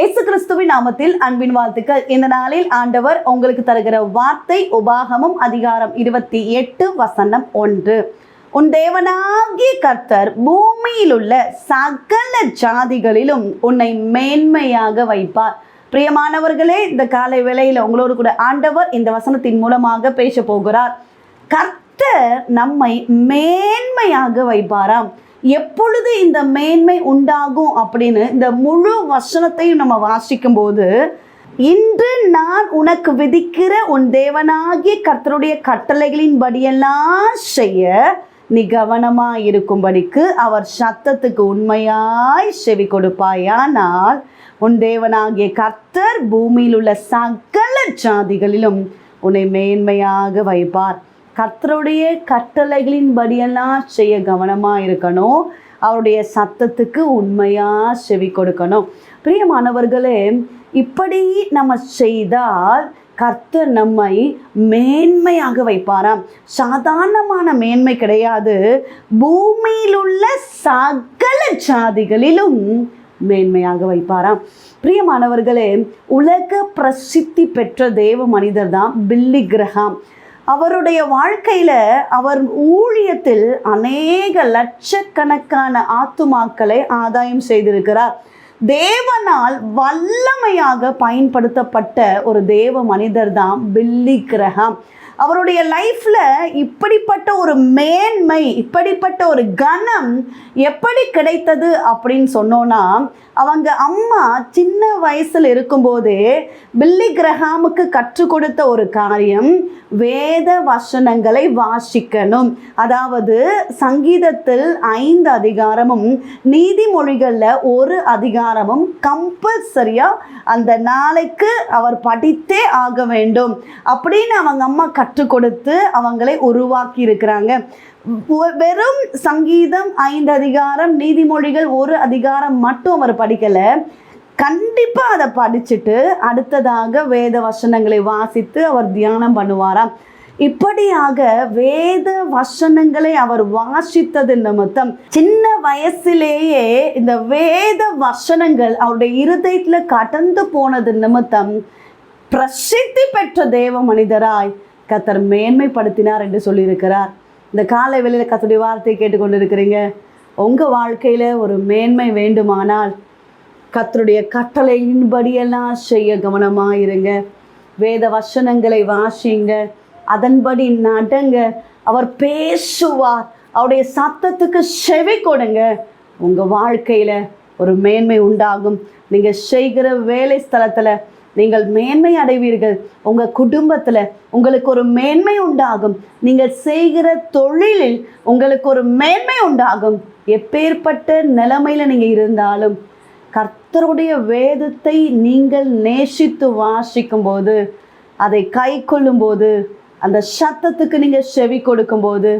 இயேசு கிறிஸ்துவின் நாமத்தில் அன்பின் வாழ்த்துக்கள். இந்த நாளில் ஆண்டவர் உங்களுக்கு தருகிற வார்த்தை உபாகமம் அதிகாரம் இருபத்தி எட்டு வசனம் ஒன்று. உன் தேவனாகிய கர்த்தர் பூமியில் உள்ள சகல ஜாதிகளிலும் உன்னை மேன்மையாக வைப்பார். பிரியமானவர்களே இந்த காலை வேளையில் உங்களோடு கூட ஆண்டவர் இந்த வசனத்தின் மூலமாக பேச போகிறார். கர்த்தர் நம்மை மேன்மையாக வைப்பாராம். எப்பொழுது இந்த மேன்மை உண்டாகும் அப்படின்னு இந்த முழு வசனத்தையும் நம்ம வாசிக்கும் போது இன்று நான் உனக்கு விதிக்கிற உன் தேவனாகிய கர்த்தருடைய கட்டளைகளின் படியெல்லாம் செய்ய நீ கவனமாய் இருக்கும்படிக்கு அவர் சத்தத்துக்கு உண்மையாய் செவி கொடுப்பாயானால் உன் தேவனாகிய கர்த்தர் பூமியில் உள்ள சகல ஜாதிகளிலும் உன்னை மேன்மையாக வைப்பார். கர்த்தருடைய கட்டளைகளின் படியெல்லாம் செய்ய கவனமாக இருக்கணும். அவருடைய சத்தத்துக்கு உண்மையாக செவி கொடுக்கணும். பிரியமானவர்களே இப்படி நம்ம செய்தால் கர்த்தர் நம்மை மேன்மையாக வைப்பாராம். சாதாரணமான மேன்மை கிடையாது. பூமியில் உள்ள சகல ஜாதிகளிலும் மேன்மையாக வைப்பாராம். பிரியமானவர்களே உலக பிரசித்தி பெற்ற தேவ மனிதர் தான் பில்லி கிரஹாம் அவருடைய வாழ்க்கையில் அவர் ஊழியத்தில் அநேக லட்சக்கணக்கான ஆத்துமாக்களை ஆதாயம் செய்திருக்கிறார். தேவனால் வல்லமையாக பயன்படுத்தப்பட்ட ஒரு தேவ மனிதர் தான் பில்லி கிரகம். அவருடைய லைஃப்பில் இப்படிப்பட்ட ஒரு மேன்மை இப்படிப்பட்ட ஒரு கனம் எப்படி கிடைத்தது அப்படின்னு சொன்னோன்னா அவங்க அம்மா சின்ன வயசில் இருக்கும்போதே பில்லி கிரஹாமுக்கு கற்றுக் கொடுத்த ஒரு காரியம் வேத வசனங்களை வாசிக்கணும். அதாவது சங்கீதத்தில் ஐந்து அதிகாரமும் நீதிமொழிகளில் ஒரு அதிகாரமும் கம்பல்சரியாக அந்த நாளைக்கு அவர் படித்தே ஆக வேண்டும் அப்படின்னு அவங்க அம்மா கற்றுக் கொடுத்து அவங்களை உருவாக்கி இருக்கிறாங்க வெறும் சங்கீதம் ஐந்து அதிகாரம் நீதிமொழிகள் ஒரு அதிகாரம் மட்டும் அவர் படிக்கலை. கண்டிப்பாக அதை படிச்சுட்டு அடுத்ததாக வேத வசனங்களை வாசித்து அவர் தியானம் பண்ணுவாராம். இப்படியாக வேத வசனங்களை அவர் வாசித்தது நிமித்தம் சின்ன வயசிலேயே இந்த வேத வசனங்கள் அவருடைய இருதயத்தில் கடந்து போனது நிமித்தம் பிரசித்தி பெற்ற தேவ மனிதராய் கத்தர் மேன்மைப்படுத்தினார் என்று சொல்லியிருக்கிறார். இந்த காலை வெளியில் கத்தருடைய வார்த்தையை கேட்டுக்கொண்டிருக்கிறீங்க. உங்கள் வாழ்க்கையில் ஒரு மேன்மை வேண்டுமானால் கத்தருடைய கட்டளையின்படியெல்லாம் செய்ய கவனமாயிருங்க. வேத வசனங்களை வாசிங்க. அதன்படி நடங்க. அவர் பேசுவார். அவருடைய சத்தத்துக்கு செவி கொடுங்க. உங்கள் வாழ்க்கையில் ஒரு மேன்மை உண்டாகும். நீங்கள் செய்கிற வேலை ஸ்தலத்தில் நீங்கள் மேன்மை அடைவீர்கள். உங்கள் குடும்பத்தில் உங்களுக்கு ஒரு மேன்மை உண்டாகும். நீங்கள் செய்கிற தொழிலில் உங்களுக்கு ஒரு மேன்மை உண்டாகும். எப்பேற்பட்ட நிலைமையில் நீங்கள் இருந்தாலும் கர்த்தருடைய வேதத்தை நீங்கள் நேசித்து வாசிக்கும்போது அதை கை கொள்ளும்போது அந்த சத்தத்துக்கு நீங்கள் செவி கொடுக்கும்போது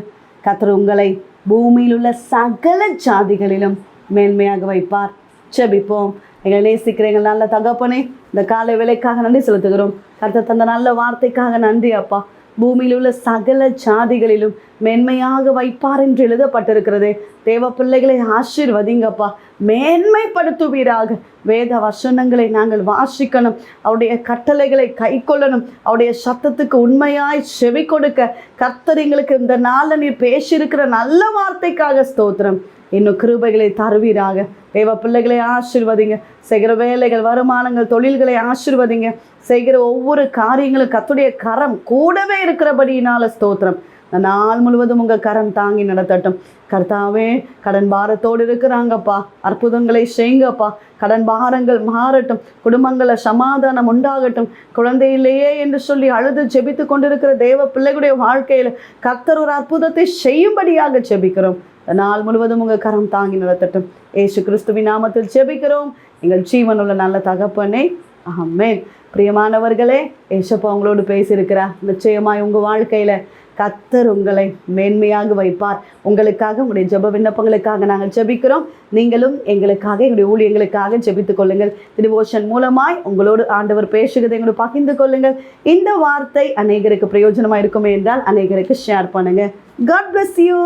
கர்த்தர் உங்களை பூமியில் உள்ள சகல ஜாதிகளிலும் மேன்மையாக வைப்பார். செபிப்போம் எங்களை நேசிக்கிற எங்கள் நல்ல தகப்பனே இந்த காலை வேலைக்காக நன்றி செலுத்துகிறோம். கர்த்தர் தந்த நல்ல வார்த்தைக்காக நன்றி அப்பா. பூமியில் உள்ள சகல ஜாதிகளிலும் மென்மையாக வைப்பார் என்று எழுதப்பட்டிருக்கிறதே. தேவ பிள்ளைகளை ஆசீர்வதிங்கப்பா. மேன்மைப்படுத்துவீராக. வேத வசனங்களை நாங்கள் வாசிக்கணும். அவருடைய கட்டளைகளை கை கொள்ளணும் அவருடைய சத்தத்துக்கு உண்மையாய் செவி கொடுக்க. கர்த்தர் எங்களுக்கு இந்த நாளில் நீர் பேசியிருக்கிற நல்ல வார்த்தைக்காக ஸ்தோத்திரம். இன்னும் கிருபைகளை தருவீராக. தேவ பிள்ளைகளை ஆசிர்வதிங்க. செய்கிற வேலைகள் வருமானங்கள் தொழில்களை ஆசிர்வதிங்க. செய்கிற ஒவ்வொரு காரியங்களும் கத்துடைய கரம் கூடவே இருக்கிறபடியினால ஸ்தோத்திரம். நாள் முழுவதும் உங்கள் கரம் தாங்கி நடத்தட்டும். கர்த்தாவே கடன் பாரத்தோடு இருக்கிறாங்கப்பா. அற்புதங்களை செய்யுங்கப்பா கடன் பாரங்கள் மாறட்டும். குடும்பங்களில் சமாதானம் உண்டாகட்டும். குழந்தை இல்லையே என்று சொல்லி அழுது ஜெபித்து கொண்டிருக்கிற தேவ பிள்ளைகளுடைய வாழ்க்கையில் கர்த்தர் ஒரு அற்புதத்தை செய்யும்படியாக ஜெபிக்கிறோம். நாள் முழுவதும் உங்கள் கரம் தாங்கி நடத்தட்டும். ஏசு கிறிஸ்துவின் நாமத்தில் ஜெபிக்கிறோம். எங்கள் ஜீவனுள்ள நல்ல தகப்பனே. ஆமேன். பிரியமானவர்களே ஏசப்பா உங்களோடு பேசியிருக்கிறார். நிச்சயமாய் உங்கள் வாழ்க்கையில் கத்தர் உங்களை மேன்மையாக வைப்பார். உங்களுக்காக உங்களுடைய ஜெப விண்ணப்பங்களுக்காக நாங்கள் ஜெபிக்கிறோம். நீங்களும் எங்களுக்காக எங்களுடைய ஊழியங்களுக்காக ஜெபித்துக் கொள்ளுங்கள். டிவோஷன் மூலமாய் உங்களோடு ஆண்டவர் பேசுகிறதை எங்களோட பகிர்ந்து கொள்ளுங்கள். இந்த வார்த்தை அநேகருக்கு பிரயோஜனமாக இருக்குமே என்றால் அநேகருக்கு ஷேர் பண்ணுங்கள் காட் பிளஸ் யூ